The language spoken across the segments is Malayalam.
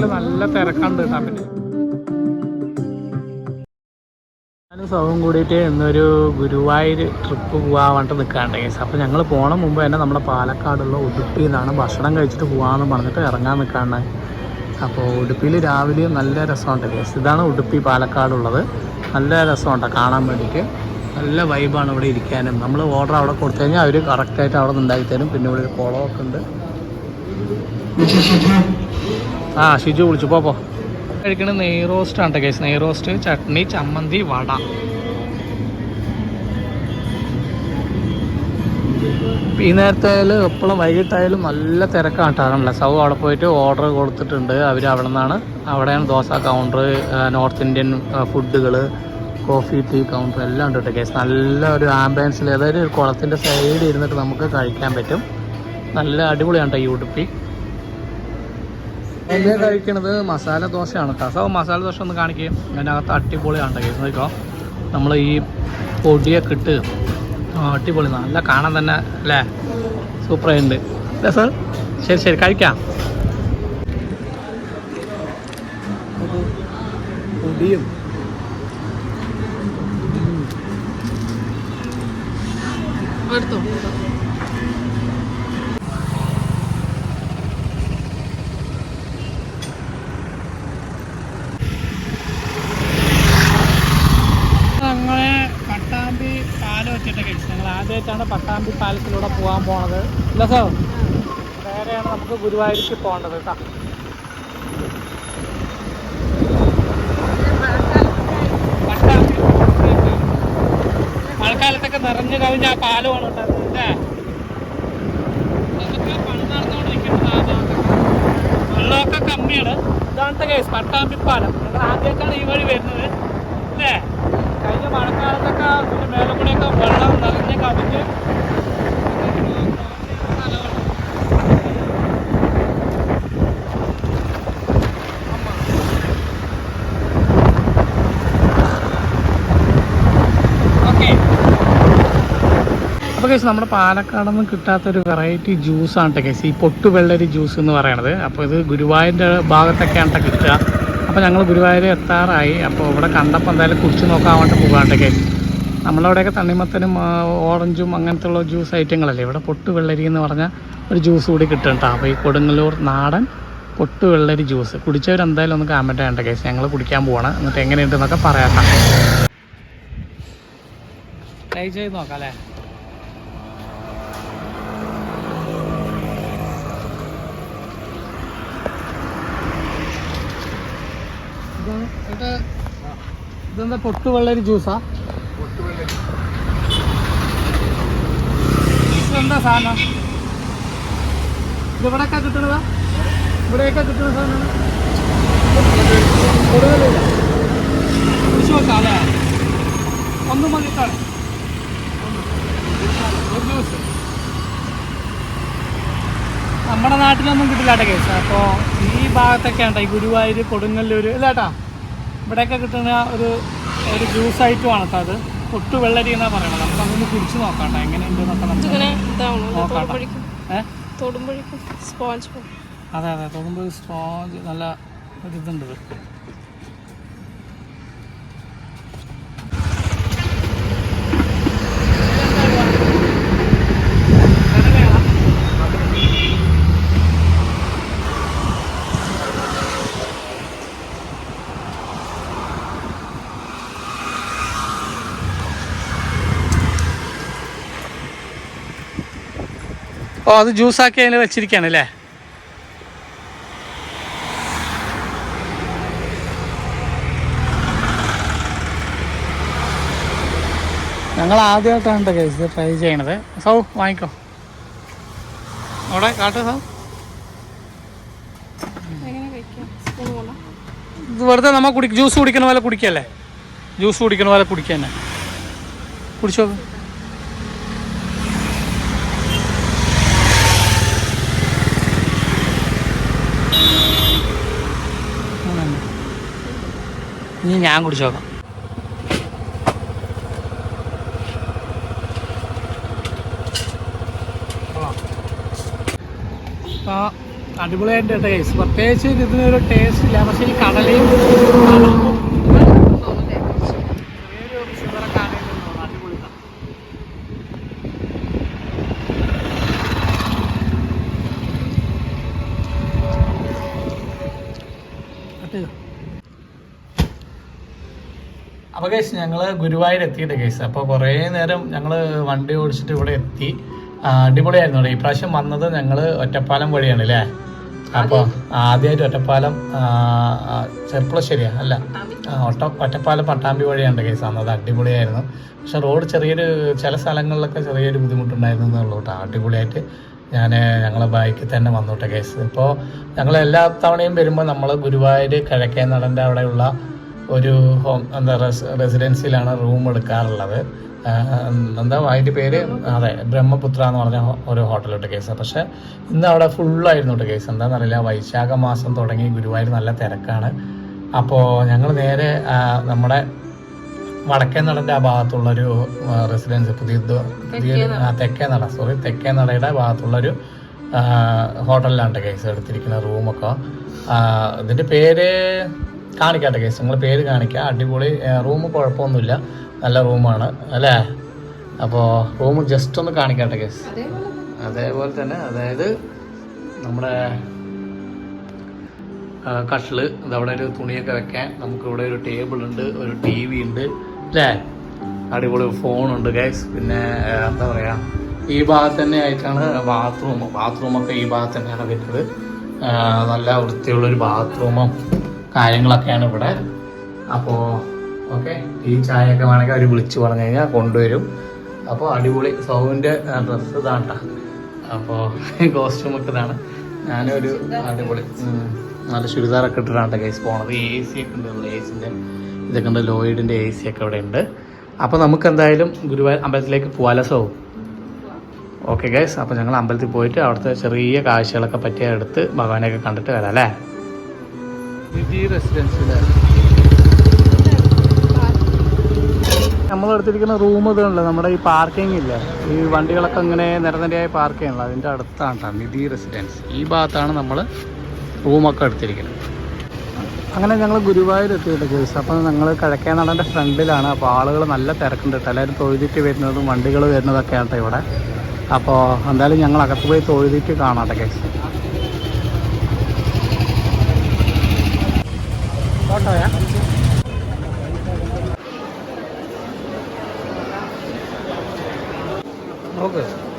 രാത്രിയാണെങ്കിൽ നല്ല തിരക്കുണ്ട് പിന്നെ ഞാനും സൗവും കൂടിയിട്ട് ഇന്നൊരു ഗുരുവായൂർ ട്രിപ്പ് പോകാൻ വേണ്ടിട്ട് നിൽക്കാണ്ട് അപ്പം ഞങ്ങൾ പോണ മുമ്പ് തന്നെ നമ്മുടെ പാലക്കാടുള്ള ഉടുപ്പിയിൽ നിന്നാണ് ഭക്ഷണം കഴിച്ചിട്ട് പോകാമെന്ന് പറഞ്ഞിട്ട് ഇറങ്ങാൻ നിൽക്കാണ്ട് അപ്പോൾ ഉടുപ്പിയിൽ രാവിലെ നല്ല രസമുണ്ട് കേസ് ഇതാണ് ഉടുപ്പി പാലക്കാടുള്ളത്. നല്ല രസമുണ്ട് കാണാൻ വേണ്ടിയിട്ട്. നല്ല വൈബാണ് ഇവിടെ ഇരിക്കാനും. നമ്മൾ ഓർഡർ അവിടെ കൊടുത്തു കഴിഞ്ഞാൽ അവർ കറക്റ്റായിട്ട് അവിടെ നിന്ന് ഉണ്ടാക്കി തരും. പിന്നെ ഇവിടെ ഒരു കുളമൊക്കെ ഉണ്ട്. ആ ഷിജു വിളിച്ചു. പോപ്പോ പോ. നെയ് റോസ്റ്റ് ആണ് കേസ് നെയ് റോസ്റ്റ് ചട്നി ചമ്മന്തി വട. ഈ നേരത്തായാലും എപ്പോഴും വൈകിട്ടായാലും നല്ല തിരക്കാണ് കേട്ടോ സൗ അവിടെ പോയിട്ട് ഓർഡർ കൊടുത്തിട്ടുണ്ട്. അവർ അവിടെ നിന്നാണ് അവിടെയാണ് ദോശ കൗണ്ടർ നോർത്ത് ഇന്ത്യൻ ഫുഡുകൾ കോഫി ടീ കൗണ്ടർ എല്ലാം ഉണ്ട് കേട്ടോ കേസ് നല്ല ഒരു ആംബുലൻസിൽ അതായത് ഒരു കുളത്തിന്റെ സൈഡിൽ ഇരുന്നിട്ട് നമുക്ക് കഴിക്കാൻ പറ്റും. നല്ല അടിപൊളിയാണ് കേട്ടോ ഈ ഉടുപ്പി. എന്നെ കഴിക്കണത്? മസാല ദോശയാണ് കസവ് മസാല ദോശ ഒന്ന് കാണിക്കുകയും അതിനകത്ത് അടിപൊളിയാണ് കേസ്. നോക്കോ. നമ്മൾ ഈ പൊടിയൊക്കെ ഇട്ട് അടിപൊളി. നല്ല കാണാൻ തന്നെ അല്ലേ? സൂപ്പറായിട്ടുണ്ട് അല്ലേ സാർ ശരി ശരി. കഴിക്കാം. പൊടിയും. എടുത്തോ അങ്ങനെ പട്ടാമ്പി പാലം വെച്ചിട്ട് കഴിച്ചു ഞങ്ങൾ ആദ്യമായിട്ടാണ് പട്ടാമ്പി പാലത്തിലൂടെ പോകാൻ സാർ നേരെയാണ് നമുക്ക് ഗുരുവായൂർക്ക് പോകേണ്ടത് കേട്ടോ. നിറഞ്ഞു കവിഞ്ഞ പാലമാണ് അല്ലേ? അതൊക്കെ പണി ആ ഭാഗത്തൊക്കെ. വെള്ളമൊക്കെ കമ്മിയാണ്. ഇതാണ് കേസ് പട്ടാമ്പി പാലം ഞങ്ങൾ ആദ്യമായിട്ടാണ് ഈ വഴി വരുന്നത് അല്ലേ? കഴിഞ്ഞ മഴക്കാലത്തൊക്കെ മേലെ കൂടെയൊക്കെ വെള്ളം നിറഞ്ഞ് കവിഞ്ഞ് ഓക്കെ അപ്പോൾ കേസ് നമ്മുടെ പാലക്കാടൊന്നും കിട്ടാത്തൊരു വെറൈറ്റി ജ്യൂസാണ് കേട്ടോ കേസ് ഈ പൊട്ടുവെള്ളരി ജ്യൂസ് എന്ന് പറയണത്. അപ്പോൾ ഇത് ഗുരുവായൂരിന്റെ ഭാഗത്തൊക്കെയാണ് ആണ് കിട്ടുക. അപ്പോൾ ഞങ്ങൾ ഗുരുവായൂർ എത്താറായി. അപ്പോൾ ഇവിടെ കണ്ടപ്പോൾ എന്തായാലും കുടിച്ച് നോക്കാൻ വേണ്ടി പോകാണ്ട് കേസ് നമ്മളവിടെയൊക്കെ തണ്ണിമത്തനും ഓറഞ്ചും അങ്ങനത്തെ ഉള്ള ജ്യൂസ് ഐറ്റങ്ങളല്ലേ? ഇവിടെ പൊട്ടുവെള്ളരി എന്ന് പറഞ്ഞ ഒരു ജ്യൂസ് കൂടി കിട്ടും കേട്ടോ. അപ്പോൾ ഈ കൊടുങ്ങല്ലൂർ നാടൻ പൊട്ടുവെള്ളരി ജ്യൂസ് കുടിച്ചവരെന്തായാലും ഒന്ന് കമന്റ് ചെയ്യേണ്ട കേസ് ഞങ്ങൾ കുടിക്കാൻ പോവാണ്. എന്നിട്ട് എങ്ങനെയുണ്ടെന്നൊക്കെ പറയാം ട്രൈ ചെയ്ത് നോക്കാം അല്ലേ? ഇതെന്താ പൊട്ടുവെള്ളരി ജ്യൂസാ? എന്താ സാധനം? ഇവിടെ ഇവിടെയൊക്കെ കിട്ടണതാ ഇവിടെയൊക്കെ കിട്ടുന്ന സാധനമാണ് ഒന്നും മതി കാണാം ഒരു ജ്യൂസ് നമ്മുടെ നാട്ടിലൊന്നും കിട്ടില്ലാട്ടെ കേസ് അപ്പോൾ ഈ ഭാഗത്തൊക്കെ ഉണ്ടോ. ഈ ഗുരുവായൂർ കൊടുങ്ങല്ലൂർ ഇല്ലാട്ടാ ഇവിടെയൊക്കെ കിട്ടുന്ന ഒരു ഒരു ജ്യൂസ് ഐറ്റം ആണ് അത്. പൊട്ടു വെള്ളരി എന്നാണ് പറയണത്. നമുക്ക് അതൊന്ന് കുടിച്ച് നോക്കാട്ടോ കേട്ടോ എങ്ങനെയുണ്ട് നമുക്ക്. തൊടുമ്പോഴേക്കും. സ്പോഞ്ച് അതെ അതെ. തൊടുമ്പോൾ സ്ട്രോങ് നല്ല ഒരു ഇതുണ്ട് ഇത് ഓ അത് ജ്യൂസാക്കി അതിൽ വെച്ചിരിക്കുകയാണ് അല്ലേ? ഞങ്ങൾ ആദ്യമായിട്ടാണ് കേസ് ട്രൈ ചെയ്യണത്. സൗ വാങ്ങിക്കോ. അവിടെ കാട്ടോ സൗ. ഇത് വെറുതെ നമ്മൾ കുടി ജ്യൂസ് കുടിക്കുന്ന പോലെ കുടിക്കല്ലേ? ജ്യൂസ് കുടിക്കുന്ന പോലെ കുടിക്കുക തന്നെ കുടിച്ചോ ഇനി ഞാൻ കുടിച്ചു നോക്കാം അടിപൊളിയായിട്ട് അടിപൊളിയായിട്ട് ടേസ്റ്റ് പ്രത്യേകിച്ച് ഇതിനൊരു ടേസ്റ്റ് ഇല്ല. പക്ഷേ ഈ കടലയും കടലും ചെറിയൊരു ഷുഗറൊക്കെ ആഡ് ചെയ്തിട്ടുണ്ടോ അടിപൊളിയാണ് കട്ട് ചെയ്തോ അപ്പോൾ കേസ് ഞങ്ങൾ ഗുരുവായൂർ എത്തിയിട്ട് കേസ് അപ്പോൾ കുറേ നേരം ഞങ്ങൾ വണ്ടി ഓടിച്ചിട്ട് ഇവിടെ എത്തി. അടിപൊളിയായിരുന്നു ഇവിടെ. ഈ പ്രാവശ്യം വന്നത് ഞങ്ങൾ ഒറ്റപ്പാലം വഴിയാണ് അല്ലേ? അപ്പോൾ ആദ്യമായിട്ട് ഒറ്റപ്പാലം ചെർപ്പുളശ്ശേരിയാ അല്ല ഒട്ട ഒറ്റ ഒറ്റപ്പാലം പട്ടാമ്പി വഴിയാണ് കേസ് വന്നത്. അടിപൊളിയായിരുന്നു. പക്ഷെ റോഡ് ചെറിയൊരു ചില സ്ഥലങ്ങളിലൊക്കെ ചെറിയൊരു ബുദ്ധിമുട്ടുണ്ടായിരുന്നു എന്നുള്ളൂ കേട്ടോ. അടിപൊളിയായിട്ട് ഞാൻ ഞങ്ങളെ ബൈക്കിൽ തന്നെ വന്നോട്ടെ കേസ് ഇപ്പോൾ ഞങ്ങൾ എല്ലാ തവണയും വരുമ്പോൾ നമ്മൾ ഗുരുവായൂർ കിഴക്കേ നടന്റെ അവിടെയുള്ള ഒരു ഹോം എന്താ റെസ് റെസിഡൻസിയിലാണ് റൂം എടുക്കാറുള്ളത്. എന്താ അതിന്റെ പേര് അതെ ബ്രഹ്മപുത്ര എന്ന് പറഞ്ഞ ഒരു ഹോട്ടലിട്ട് കേസ്. പക്ഷേ ഇന്ന് അവിടെ ഫുള്ളായിരുന്നു കേട്ടോ കേസ്. എന്താണെന്നറിയില്ല വൈശാഖ മാസം തുടങ്ങി ഗുരുവായൂർ നല്ല തിരക്കാണ്. അപ്പോൾ ഞങ്ങൾ നേരെ നമ്മുടെ വടക്കേ നടന്റെ ആ ഭാഗത്തുള്ളൊരു റെസിഡൻസ് പുതിയ പുതിയ തെക്കേ നട സോറി തെക്കേ നടയുടെ ഭാഗത്തുള്ളൊരു ഹോട്ടലിലാണ് കേസ് എടുത്തിരിക്കുന്ന റൂമൊക്കെ ഇതിന്റെ പേര് കാണിക്കാട്ടെ കേസ്. നിങ്ങൾ പേര് കാണിക്കുക അടിപൊളി റൂം കുഴപ്പമൊന്നുമില്ല. നല്ല റൂമാണ്. അല്ലേ? അപ്പോൾ റൂം ജസ്റ്റ് ഒന്ന് കാണിക്കാട്ടെ കേസ്. അതേപോലെ തന്നെ അതായത് നമ്മുടെ കട്ടിൽ ഇതവിടെ ഒരു തുണിയൊക്കെ വെക്കാൻ നമുക്ക് ഇവിടെ ഒരു ടേബിൾ ഉണ്ട് ഒരു ടി വി ഉണ്ട് അല്ലേ? അടിപൊളി ഫോണുണ്ട് ഗൈസ് പിന്നെ എന്താ പറയുക ഈ ഭാഗത്ത് തന്നെ ആയിട്ടാണ് ബാത്റൂം ബാത്റൂമൊക്കെ ഈ ഭാഗത്ത് തന്നെയാണ് വരുന്നത് നല്ല വൃത്തിയുള്ളൊരു ബാത്റൂമും കാര്യങ്ങളൊക്കെയാണ് ഇവിടെ. അപ്പോൾ ഓക്കെ ഈ ചായയൊക്കെ വേണമെങ്കിൽ അവർ വിളിച്ചു പറഞ്ഞു കഴിഞ്ഞാൽ കൊണ്ടുവരും. അപ്പോൾ അടിപൊളി സൗവിന്റെ ഡ്രസ്സ് ഇതാണ്ട അപ്പോൾ കോസ്റ്റ്യൂമൊക്കെ ഇതാണ്. ഞാനൊരു അടിപൊളി നല്ല ചുരിദാറൊക്കെ ഇട്ടിട്ടാണ് കേസ് പോണത്. എ സി ഒക്കെ ഉണ്ട് എ സിന്റെ ഇതൊക്കെ ഉണ്ട് ലോയിഡിന്റെ എ സി ഒക്കെ ഇവിടെ ഉണ്ട്. അപ്പോൾ നമുക്ക് എന്തായാലും ഗുരുവായൂർ അമ്പലത്തിലേക്ക് പോകാലോ സോ? ഓക്കെ ഗൈസ് അപ്പോൾ ഞങ്ങൾ അമ്പലത്തിൽ പോയിട്ട് അവിടുത്തെ ചെറിയ കാഴ്ചകളൊക്കെ പറ്റിയ എടുത്ത് ഭഗവാനെയൊക്കെ കണ്ടിട്ട് വരാം അല്ലേ? വിധി റെസിഡൻസിലെ നമ്മൾ എടുത്തിരിക്കുന്ന റൂം ഇതുണ്ടല്ലോ നമ്മുടെ ഈ പാർക്കിംഗ് ഇല്ല? ഈ വണ്ടികളൊക്കെ ഇങ്ങനെ നിരനിരയായി പാർക്ക് ചെയ്യണല്ലോ അതിന്റെ അടുത്താണ് കേട്ടോ നിധി റെസിഡൻസ് ഈ ഭാഗത്താണ് നമ്മൾ റൂമൊക്കെ എടുത്തിരിക്കുന്നത്. അങ്ങനെ ഞങ്ങൾ ഗുരുവായൂർ എത്തിയിട്ട് ജോസ് അപ്പോൾ ഞങ്ങൾ കിഴക്കേ നടന്റെ ഫ്രണ്ടിലാണ്. അപ്പോൾ ആളുകൾ നല്ല തിരക്കുണ്ട് കേട്ടോ എല്ലാവരും തൊഴുതിട്ട് വരുന്നതും വണ്ടികൾ വരുന്നതൊക്കെയാണ് ഇവിടെ. അപ്പോൾ എന്തായാലും ഞങ്ങൾ അകത്ത് പോയി തൊഴുതിട്ട് കേട്ടോ കേസ്. ઓટો યાર ઓકે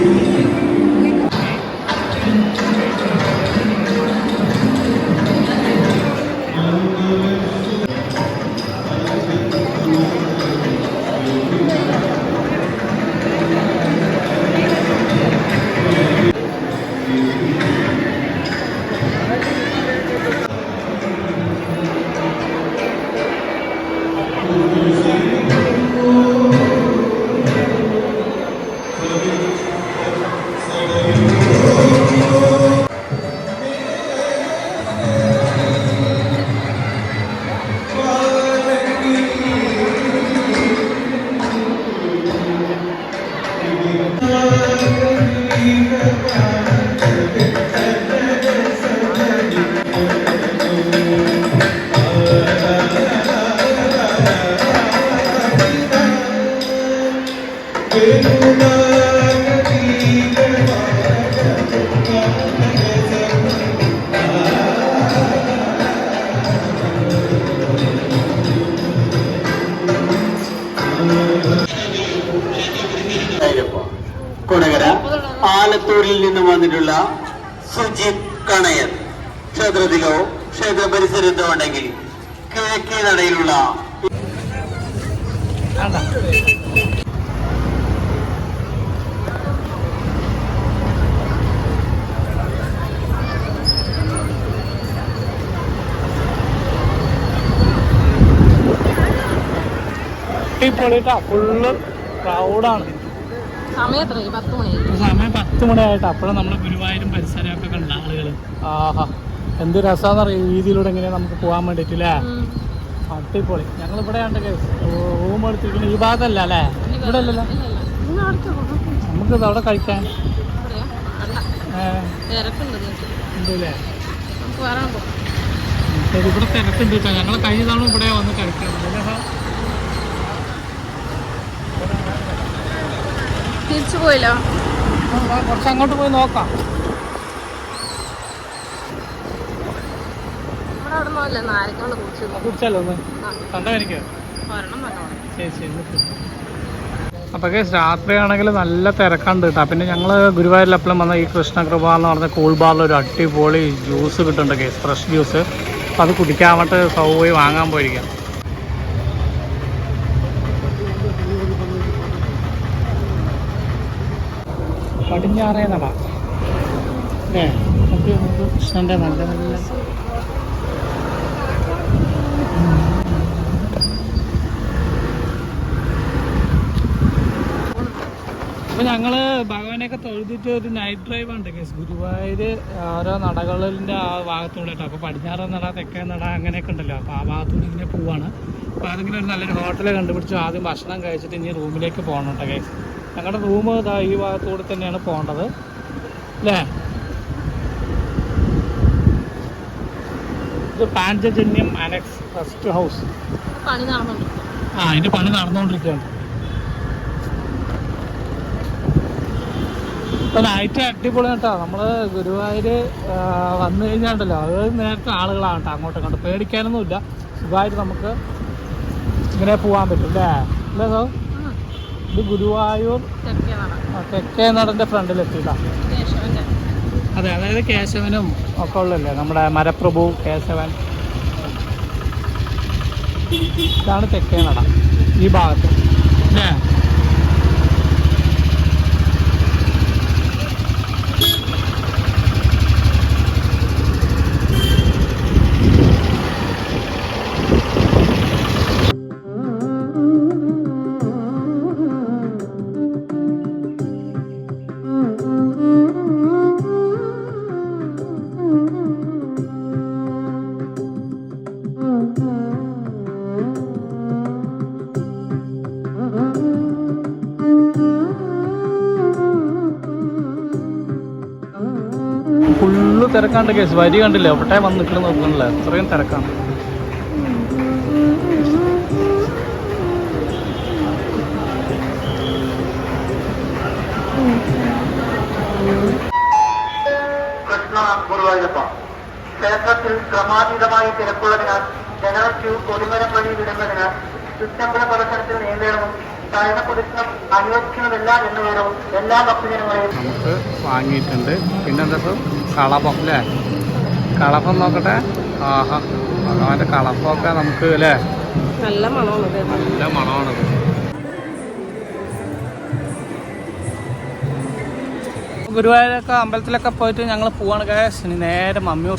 you. ആലത്തൂരിൽ നിന്നും വന്നിട്ടുള്ള സുജിത് കണയർ ക്ഷേത്രത്തിലോ ക്ഷേത്ര പരിസരത്തോ ഉണ്ടെങ്കിൽ കിഴക്കേ നടയിലുള്ള വേണ്ട അടിപൊളിട്ടാ ഫുള്ള് ക്രൗഡാണ് സമയം പത്ത് മണിയായിട്ട്. അപ്പോഴും നമ്മൾ ഗുരുവായൂരും പരിസരമൊക്കെ കണ്ട ആളുകൾ ആഹാ. എന്ത് രസമാണെന്നറിയാം ഈ രീതിയിലൂടെ എങ്ങനെയാ നമുക്ക് പോകാൻ വേണ്ടിട്ടില്ലേ അടിപൊളി. ഞങ്ങൾ ഇവിടെ ഉണ്ട് റൂം എടുത്തിരിക്കുന്നത് ഈ ഭാഗത്തല്ല അല്ലേ. ഇവിടെ അല്ലല്ലോ നമുക്ക് ഇത് അവിടെ കഴിക്കാൻ ഉണ്ടല്ലേ ഇവിടെ തിരക്കുണ്ട് കേട്ടോ. ഞങ്ങൾ കഴിഞ്ഞ തവണ ഇവിടെ വന്ന് കഴിക്കുന്നത് തിരിച്ചു പോയില്ലോ. കുറച്ച് അങ്ങോട്ട് പോയി നോക്കാം. അപ്പൊ രാത്രിയാണെങ്കിൽ നല്ല തിരക്കുണ്ട് കേട്ടോ. പിന്നെ ഞങ്ങൾ ഗുരുവായൂരിൽ എപ്പോഴും വന്ന ഈ കൃഷ്ണകൃപ എന്ന് പറഞ്ഞ കൂൾ ബാറിൽ ഒരു അടിപൊളി ജ്യൂസ് കിട്ടുന്നുണ്ട് കേസ് ഫ്രഷ് ജ്യൂസ് അത് കുടിക്കാൻ വേണ്ടിട്ട് സൗകര്യം വാങ്ങാൻ പോയിരിക്കാം പടിഞ്ഞാറേ നട. അല്ലേ നമുക്ക് നമുക്ക് കൃഷ്ണന്റെ നല്ല നല്ല അപ്പോൾ ഞങ്ങൾ ഭഗവാനെയൊക്കെ തൊഴുതിട്ട് ഒരു നൈറ്റ് ഡ്രൈവ് ഉണ്ട് കേസ് ഗുരുവായൂർ ഓരോ നടകളിന്റെ ആ ഭാഗത്തൂടെ കേട്ടോ അപ്പോൾ പടിഞ്ഞാറ് നട തെക്കേ നട അങ്ങനെയൊക്കെ ഉണ്ടല്ലോ. അപ്പോൾ ആ ഭാഗത്തൂടെ ഇങ്ങനെ പോവാണ്. അപ്പോൾ അതിങ്ങനെ ഒരു നല്ലൊരു ഹോട്ടൽ കണ്ടുപിടിച്ചു ആദ്യം ഭക്ഷണം കഴിച്ചിട്ട് ഇനി റൂമിലേക്ക് പോകണം കേട്ടോ കേസ് ഞങ്ങളുടെ റൂം ഇതാ ഈ ഭാഗത്തൂടെ തന്നെയാണ് പോകേണ്ടത്. അല്ലേ? ഇത് പാഞ്ചജന്യം അനക്സ് ഫസ്റ്റ് ഹൗസ്. ആ അതിന്റെ പണി നടന്നുകൊണ്ടിരിക്കുകയാണ് ഇപ്പൊ നൈറ്റ് അടിപൊളി കേട്ടോ നമ്മൾ ഗുരുവായൂര് വന്നു കഴിഞ്ഞാണ്ടല്ലോ. അത് നേരത്തെ ആളുകളാണ് കേട്ടോ അങ്ങോട്ടും ഇങ്ങോട്ടും. പേടിക്കാനൊന്നുമില്ല. സുഖമായിട്ട് നമുക്ക് ഇങ്ങനെ പോകാൻ പറ്റും. അല്ലേ? അല്ലേ സോ ഇത് ഗുരുവായൂർ തെക്കേ നട നടന്റെ ഫ്രണ്ടിൽ എത്തിയിട്ടാ അതെ അതായത് കേശവനും ഒക്കെ ഉള്ളല്ലേ നമ്മുടെ മരപ്രഭു കേശവൻ. ഇതാണ് തെക്കേ നട ഈ ഭാഗത്ത്. അല്ലേ? തിരക്കാണ്ട് കേസ് വരി കണ്ടില്ല? എവിടെ വന്ന് നിൽക്കണം നോക്കണില്ല? അത്രയും തിരക്കാണ്. ക്ഷേത്രത്തിൽ ക്രമാതീതമായി തിരക്കുള്ളതിനാൽ ജനറൽ ക്യൂ കൊടിമരം വഴി വിടുന്നതിനാൽ ചുറ്റമ്പല പ്രദർശനത്തിൽ നിയന്ത്രണവും പ്രദക്ഷിണം അനുവദിക്കുന്നതല്ല എന്ന വിവരവും എല്ലാ ഭക്തജനങ്ങളെയും. നമുക്ക് വാങ്ങിയിട്ടുണ്ട്. പിന്നെന്താ സോ കളഭം അല്ലേ കളഭം നോക്കട്ടെ. ആഹാ ഭഗവാന്റെ കളഭമൊക്കെ നമുക്ക് അല്ലേ നല്ല മണമാണ് നല്ല മണമാണത് ഗുരുവായൂരൊക്കെ അമ്പലത്തിലൊക്കെ പോയിട്ട് ഞങ്ങൾ പോവാണ് കേസ് ഇനി നേരെ മമ്മിയൂർ